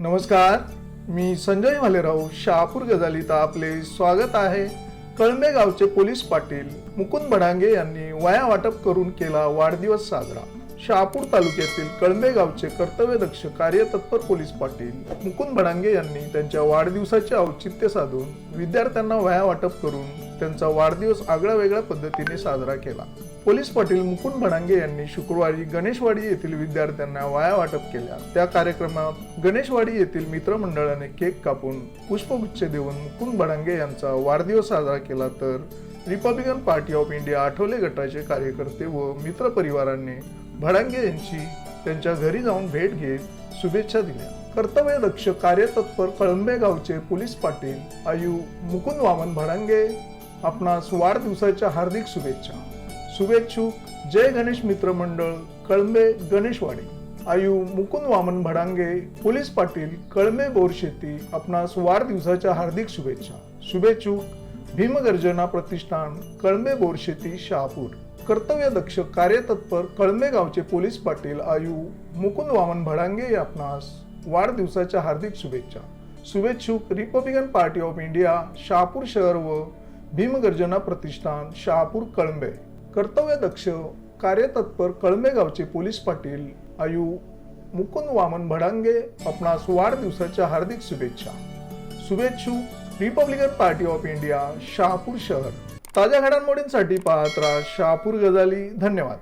नमस्कार मी संजय भालेराव शहापूर गजालीत आपले स्वागत आहे. कळंबे गावचे पोलीस पाटील मुकुंद बडांगे यांनी वाया वाटप करून केला वाढदिवस साजरा. शहापूर तालुक्यातील कळंबे गावचे कर्तव्यदक्ष कार्यतत्पर पोलीस पाटील मुकुंद भडांगे यांनी त्यांच्या वाढदिवसाचे औचित्य साधून विद्यार्थ्यांना वया वाटप करून त्यांचा वाढदिवस आगळ्या वेगळ्या पद्धतीने साजरा केला. पोलीस पाटील मुकुंद भडांगे यांनी शुक्रवारी गणेशवाडी येथील विद्यार्थ्यांना वाया वाटप केल्या. त्या कार्यक्रमात गणेशवाडी येथील मित्रमंडळाने केक कापून पुष्पगुच्छ देऊन मुकुंद भडांगे यांचा वाढदिवस साजरा केला तर Republican Party of India Athawale गटाचे कार्यकर्ते व मित्रपरिवारांनी भडांगे यांची त्यांच्या घरी जाऊन भेट घेत शुभेच्छा दिल्या. कर्तव्यदक्ष कार्यतत्पर कळंबे गावचे पोलीस पाटील आयु मुकुंद वामन भडांगे आपणास वाढदिवसाच्या हार्दिक शुभेच्छा. शुभेच्छुक जय गणेश मित्र मंडळ कळंबे गणेशवाडी. आयु मुकुंद वामन भडांगे पोलीस पाटील कळंबे बोरशेती आपणास वाढदिवसाच्या हार्दिक शुभेच्छा. शुभेच्छुक भीमगर्जना प्रतिष्ठान कळंबे बोरशेती शहापूर. कर्तव्यदक्ष कार्यतत्पर कळंबे गावचे पोलीस पाटील आयु मुकुंद वामन भडांगे आपणास वाढदिवसाच्या हार्दिक शुभेच्छा. शुभेच्छुक Republican Party of India Shahapur शहर व भीमगर्जना प्रतिष्ठान शहापूर कळंबे. कर्तव्यदक्ष कार्यतत्पर कळंबे गावचे पोलीस पाटील आयु मुकुंद वामन भडांगे आपणास वाढदिवसाच्या हार्दिक शुभेच्छा. शुभेच्छुक Republican Party of India Shahapur शहर ताज्या घडामोडींसाठी पाहत राहा शहापूर गजाली धन्यवाद.